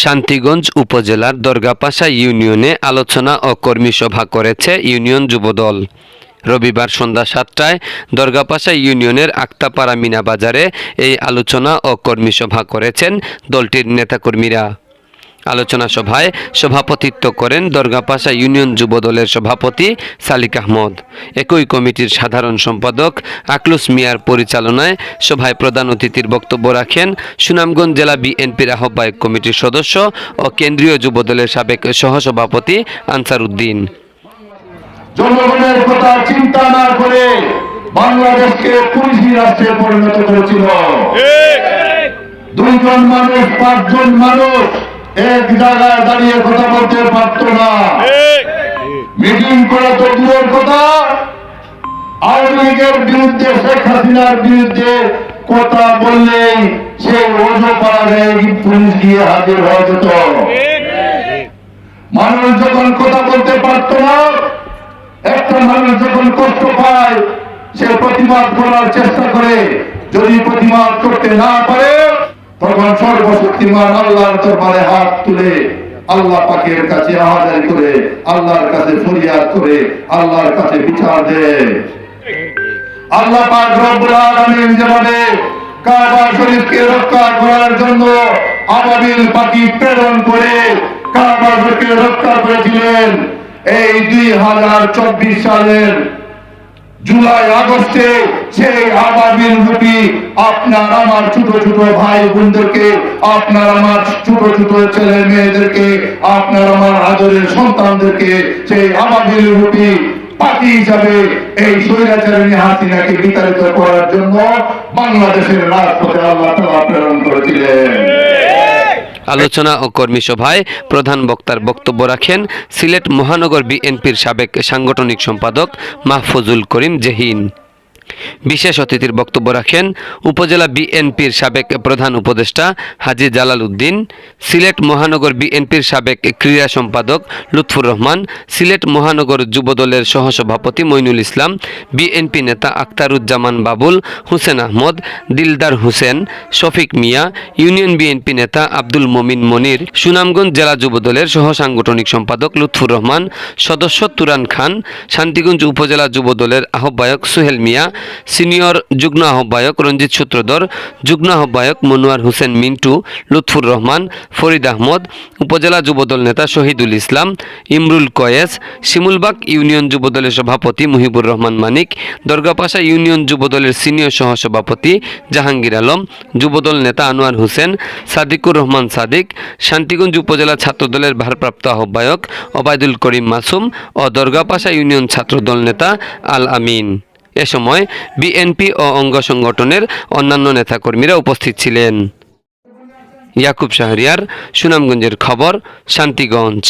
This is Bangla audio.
শান্তিগঞ্জ উপজেলার দরগাপাশা ইউনিয়নে আলোচনা ও কর্মী সভা করেছে ইউনিয়ন যুবদল। রবিবার সন্ধ্যা সাতটায় দরগাপাশা ইউনিয়নের আক্তাপাড়া মিনা বাজারে এই আলোচনা ও কর্মী সভা করেছেন দলটির নেতাকর্মীরা। আলোচনা সভায় সভাপতিত্ব করেন দরগাপাশা ইউনিয়ন যুবদলের সভাপতি সালিক আহমদ। একই কমিটির সাধারণ সম্পাদক আকলুস মিয়ার পরিচালনায় সভায় প্রধান অতিথির বক্তব্য রাখেন সুনামগঞ্জ জেলা বিএনপির আহ্বায়ক কমিটির সদস্য ও কেন্দ্রীয় যুবদলের সাবেক সহসভাপতি আনসার উদ্দিন। জনগণের কথা চিন্তা না করে বাংলাদেশকে পুলিশি রাষ্ট্রে পরিণত করেছিল। দুইজন মানুষ পাঁচজন মানুষ এক জায়গায় দাঁড়িয়ে কথা বলতে পারত না। মিটিং করা তো দূরের কথা। আওয়ামী লীগের বিরুদ্ধে শেখ হাসিনার বিরুদ্ধে কথা বললেই সে ওজো পুলিশ গিয়ে হাজির হয়ে যেত। মানুষ যখন কথা বলতে পারত না একটা মানুষ যখন কষ্ট পায় সে প্রতিবাদ করার চেষ্টা করে। যদি প্রতিবাদ করতে না পারে তখন সর্বশক্তিমান আল্লাহর দরবারে হাত তুলে আল্লাহ পাকের কাছে আহাজারি করে, আল্লাহর কাছে ফরিয়াদ করে, আল্লাহর কাছে বিচার দেয় আল্লাহ পাক রব্বুল আলামিন যেভাবে কাবা শরীফকে রক্ষা করার জন্য আবাবিল পাখি প্রেরণ করে কাবা শরীফকে রক্ষা করেছিলেন, এই দুই হাজার চব্বিশ সালের জুলাই আগস্টে সেই আপনার আমার ছোট ছোট ভাই বোনদেরকে, আপনার আমার ছোট ছোট ছেলে মেয়েদেরকে, আপনার আমার আদরের সন্তানদেরকে সেই পার্টি হিসাবে এই হাসিনাকে বিতাড়িত করার জন্য বাংলাদেশের রাজপথে আল্লাহ তাআলা প্রেরণ করেছিলেন। আলোচনা ও কর্মী সভায় প্রধান বক্তার বক্তব্য রাখেন সিলেট মহানগর বিএনপির সাবেক সাংগঠনিক সম্পাদক মাহফুজুল করিম জেহিন। বিশেষ অতিথির বক্তব্য রাখেন উপজেলা বিএনপির সাবেক প্রধান উপদেষ্টা হাজি জালাল উদ্দিন, সিলেট মহানগর বিএনপির সাবেক ক্রীড়া সম্পাদক লুৎফুর রহমান, সিলেট মহানগর যুবদলের সহসভাপতি মইনুল ইসলাম, বিএনপি নেতা আখতারুজ্জামান বাবুল, হুসেন আহমদ, দিলদার হোসেন, শফিক মিয়া, ইউনিয়ন বিএনপি নেতা আব্দুল মমিন মনির, সুনামগঞ্জ জেলা যুবদলের সহ সাংগঠনিক সম্পাদক লুৎফুর রহমান, সদস্য তুরান খান, শান্তিগঞ্জ উপজেলা যুবদলের আহ্বায়ক সুহেল মিয়া সিনিয়র যুগ্ম আহ্বায়ক রঞ্জিত সূত্রধর, যুগ্ম আহ্বায়ক মনোয়ার হোসেন মিন্টু, লুৎফুর রহমান, ফরিদ আহমদ, উপজেলা যুবদল নেতা শহীদুল ইসলাম, ইমরুল কয়েস, শিমুলবাগ ইউনিয়ন যুবদলের সভাপতি মুহিবুর রহমান মানিক, দরগাপাশা ইউনিয়ন যুবদলের সিনিয়র সহসভাপতি জাহাঙ্গীর আলম, যুবদল নেতা আনোয়ার হোসেন, সাদিকুর রহমান সাদিক, শান্তিগঞ্জ উপজেলা ছাত্রদলের ভারপ্রাপ্ত আহ্বায়ক ওবায়দুল করিম মাসুম ও দরগাপাশা ইউনিয়ন ছাত্রদল নেতা আল আমিন। এ সময় বিএনপি ও অঙ্গ সংগঠনের অন্যান্য নেতাকর্মীরা উপস্থিত ছিলেন। ইয়াকুব শাহরিয়ার, সুনামগঞ্জের খবর, শান্তিগঞ্জ।